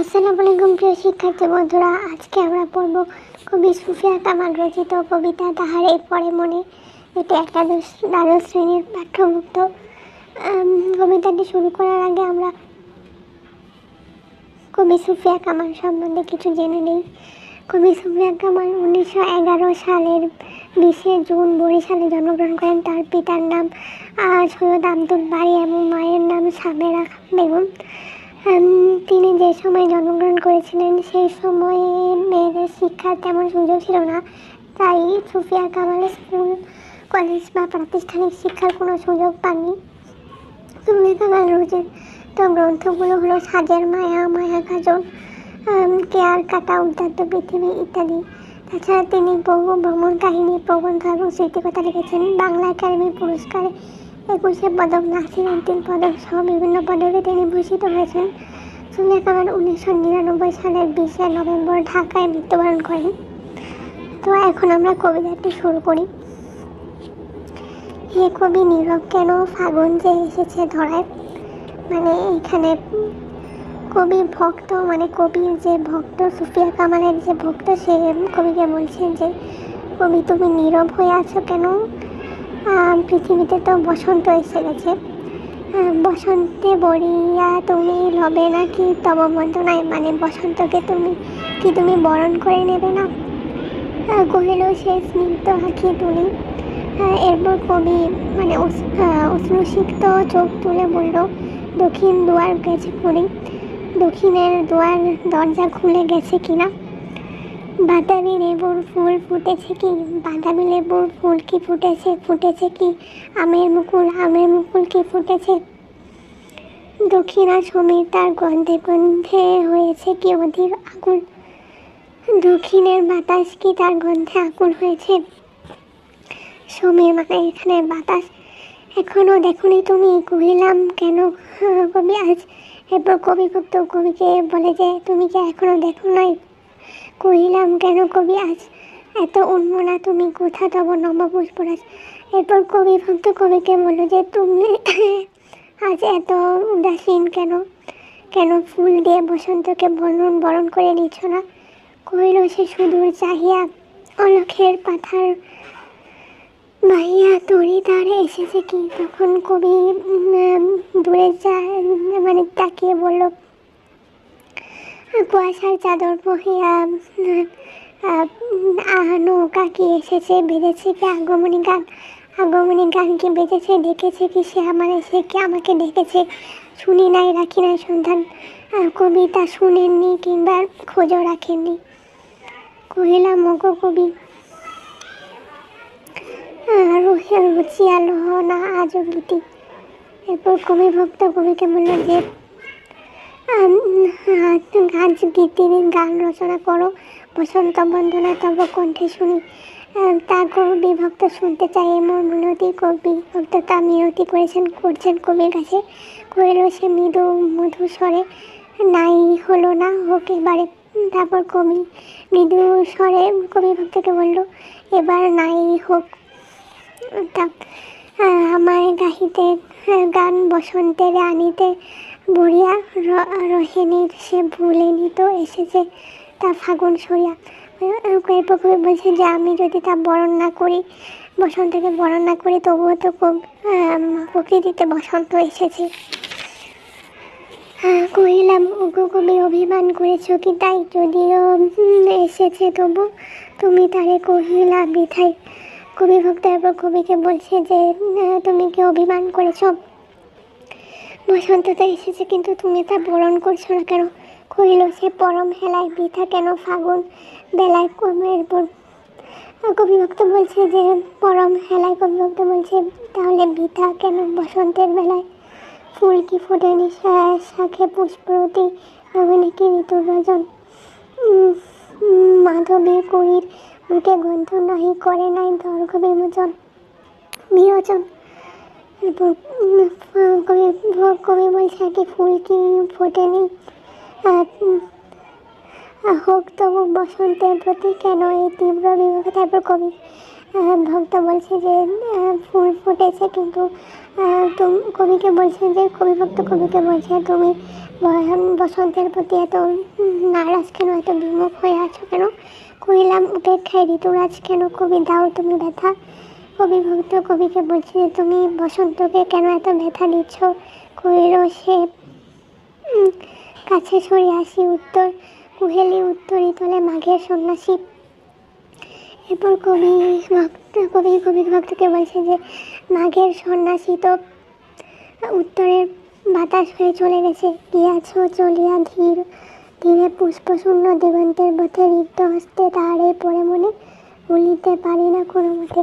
আসসালামু আলাইকুম প্রিয় শিক্ষার্থী বন্ধুরা। আজকে আমরা পড়ব কবি সুফিয়া কামাল রচিত কবিতা তাহার এই পরে মনে। এটি একাদশ, দ্বাদশ শ্রেণির পাঠ্যভুক্ত। কবিতাটি শুরু করার আগে আমরা কবি সুফিয়া কামাল সম্বন্ধে কিছু জেনে নেই। কবি সুফিয়া কামাল উনিশশো এগারো সালের বিশে জুন বরিশালে জন্মগ্রহণ করেন। তার পিতার নাম সৈয়দ আব্দুল বাড়ি এবং মায়ের নাম সাবেরা বেগম। তিনি যে সময় জন্মগ্রহণ করেছিলেন সেই সময়ে মেয়েদের শিক্ষার তেমন সুযোগ ছিল না। তাই সুফিয়া কামাল স্কুল কলেজ বা প্রাতিষ্ঠানিক শিক্ষার কোনো সুযোগ পাননি। সুফিয়া কামাল রচিত গ্রন্থগুলো হলো সাজের মায়া মায়া উম, কেয়ার কাটা উদ্যান্ত পৃথিবী ইত্যাদি। তাছাড়া তিনি বহু ভ্রমণ কাহিনী প্রবন্ধ এবং স্মৃতিকথা লিখেছেন। বাংলা একাডেমি পুরস্কারে একুশে পদক নাসির উদ্দিন পদক সহ বিভিন্ন পদকে তিনি ভূষিত হয়েছেন। কামাল উনিশশো নিরানব্বই সালের বিশে নভেম্বর ঢাকায় মৃত্যুবরণ করেন। তো এখন আমরা কবিতাটি শুরু করি। হে কবি নীরব, কেন ফাগুন যে এসেছে ধরায়? মানে এখানে কবি ভক্ত মানে কবির যে ভক্ত, সুফিয়া কামালের যে ভক্ত, সে কবিকে বলছেন যে, কবি, তুমি নীরব হয়ে আছো কেন? পৃথিবীতে তো বসন্ত এসে গেছে। বসন্তে বরিয়া তুমি লবে নাকি তব বন্দনায় মানে বসন্তকে তুমি কি তুমি বরণ করে নেবে না? কহিল, সে স্নিগ্ধ আঁখি তুলি। এরপর কবি মানে উষ্ণসিক্ত চোখ তুলে বলল, দক্ষিণ দুয়ার গেছে করি দক্ষিণের দুয়ার দরজা খুলে গেছে কিনা বাদামি লেবুর ফুল ফুটেছে কি? বাদামি লেবুর ফুল কি ফুটেছে? ফুটেছে কি? আমের মুকুল আমের মুকুল কি ফুটেছে? দক্ষিণা সমীর তার গন্ধে গন্ধে হয়েছে কি অধীর আকুল? দক্ষিণের বাতাস কি তার গন্ধে আকুল হয়েছে? সমীর মানে এখানে বাতাস। এখনও দেখনি তুমি, কহিলাম, কেন কবি? আজ এরপর কবি ভক্ত কবিকে বলে যে, তুমি কি এখনও দেখো নাই কহিলাম, কেন কবি আজ এত উন্মনা? তুমি কোথা তব নবপুষ্পরাজ? এরপর কবি ভক্ত কবিকে বলল যে, তুমি আজ এত উদাসীন কেন? কেন ফুল দিয়ে বসন্তকে বরণ বরণ করে নিচ্ছ না? কহিল, সে সুদূর চাহিয়া অলক্ষের পাথার ভাইয়া তরি তারে এসেছে কি? তখন কবি দূরে যায় মানে তাকিয়ে বলল কুয়াশার চাদর বহিয়া নৌকা কি এসেছে, বেঁধেছে কি আগমনী গান? আগমনী গান কি বেঁধেছে, ডেকেছে কি সে আমার? এসে কি আমাকে ডেকেছে? শুনি নাই রাখি নাই সন্ধান কবিতা শুনেননি কিংবা খোঁজও রাখেননি। কহিলাম মগ কবি রুচিয়া লহ না আজও গীতি। এরপর কবি ভক্ত কবিকে বলল যে আম, আহ, গান রচনা করো বসন্ত বন্দনা তব কণ্ঠে শুনি। তা কবি ভক্ত শুনতে চাই এমন মিনতি কবি ভক্ত তা মিনতি করেছেন করছেন কবির কাছে। কহিল সে মৃদু মধু স্বরে নাই হলো না হোক এবারে। তারপর কবি মৃদু স্বরে কবি ভক্তকে বলল এবার নাই হোক। তা আমায় গাহিতে গান বসন্তের আনিতে বড়িয়া র- রহেনির সে ভুলে নিত এসেছে তা ফাগুন সরিয়া। এরপর কবি বলছে যে আমি যদি তা বরণ না করি, বসন্তকে বরণ না করি, তবুও তো প্রকৃতিতে বসন্ত এসেছে। কহিলাম ওগো কবি অভিমান করেছ কি তাই? যদিও এসেছে তবু, তুমি তারে কহিলা বৃথাই কবি ভক্ত এরপর কবিকে বলছে যে তুমি কি অভিমান করেছ? বসন্ত তো এসেছে, কিন্তু তুমি তা বরণ করছ না কেন? কহিল, সে পরম হেলায় বৃথা কেন ফাগুন বেলায় এরপর কবি ভক্ত বলছে যে, পরম হেলায় কবি ভক্ত বলছে, তাহলে বৃথা কেন বসন্তের বেলায়? ফুল কি ফোটেনি শা- শাখে পুষ্পরতি নবীনে কি ঋতুর রজন? মাধবী করির মুখে গন্ধ নাহি করে নাই দর্গ বিমোচন। বিরোচন কবি কবি বলছে কি, ফুল কি ফোটেনি? হোক তবু বসন্তের প্রতি কেন এই তীব্র বিভাগ তারপর কবি ভক্ত বলছে যে ফুল ফুটেছে কিন্তু কবিকে বলছে যে, কবি ভক্ত কবিকে বলছে, তুমি বসন্তের প্রতি এত নারাজ কেন, এত বিমুখ হয়ে আছো কেন? কহিলাম উপেক্ষায় ঋতুরাজ কেন? কবি, দাও তুমি ব্যথা। কবি ভক্ত কবিকে বলছে যে তুমি বসন্তকে কেন এত ব্যথা দিচ্ছ? কহিল, সে কাছে সরে আসি উত্তর, কুহেলি উত্তরই তলে মাঘের সন্ন্যাসী। এরপর কবি ভক্ত কবি কবি ভক্তকে বলছে যে, মাঘের সন্ন্যাসী তো উত্তরের বাতাস হয়ে চলে গেছে। গিয়াছ চলিয়া ধীর, ধীরে পুষ্পশূন্য দিগন্তের পথে রিক্ত হস্তে তাহারে পরে মনে ভুলিতে পারি না কোনো মতে।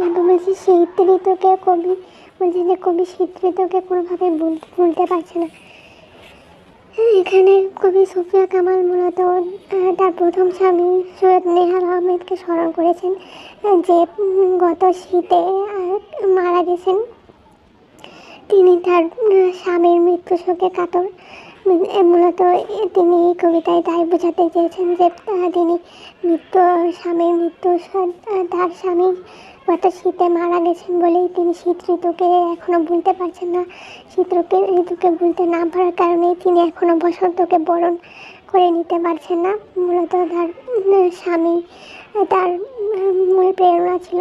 এরপর বলছি শীত ঋতুকে কবি, বলছে যে কবি শীত ঋতুকে কোনোভাবে ভুল- ভুলতে পারছে না। এখানে কবি সুফিয়া কামাল মূলত তার প্রথম স্বামী সৈয়দ নেহার আহমেদকে স্মরণ করেছেন যে গত শীতে মারা গেছেন। তিনি তার স্বামীর মৃত্যু শোকে কাতর। মূলত তিনি এই কবিতায় তাই বোঝাতে চেয়েছেন যে তিনি মৃত্যু স্বামীর মৃত্যু তার স্বামী গত শীতে মারা গেছেন বলেই তিনি শীত ঋতুকে এখনও ভুলতে পারছেন না। শীত ঋতুকে ভুলতে না পারার কারণেই তিনি এখনও বসন্তকে বরণ করে নিতে পারছেন না। মূলত তার স্বামী তার মূল প্রেরণা ছিল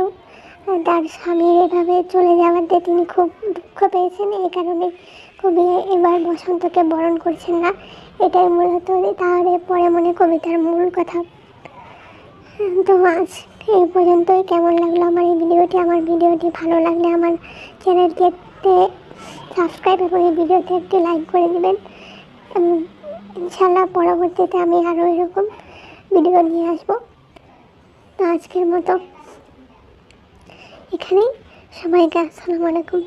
তার স্বামীর এভাবে চলে যাওয়াতে তিনি খুব দুঃখ পেয়েছেন। এই কারণে কবি এবার বসন্তকে বরণ করছেন না, এটাই মূলত তাহলে পরে মনে কবিতার মূল কথা। তো আজ এই পর্যন্তই। কেমন লাগল আমার এই ভিডিওটি? আমার ভিডিওটি ভালো লাগলে আমার চ্যানেলকে সাবস্ক্রাইব এবং এই ভিডিওতে একটি লাইক করে দেবেন। ইনশাল্লাহ পরবর্তীতে আমি আরও এরকম ভিডিও নিয়ে আসব। তো আজকের মতো এখানেই। সবাইকে আসসালামু আলাইকুম।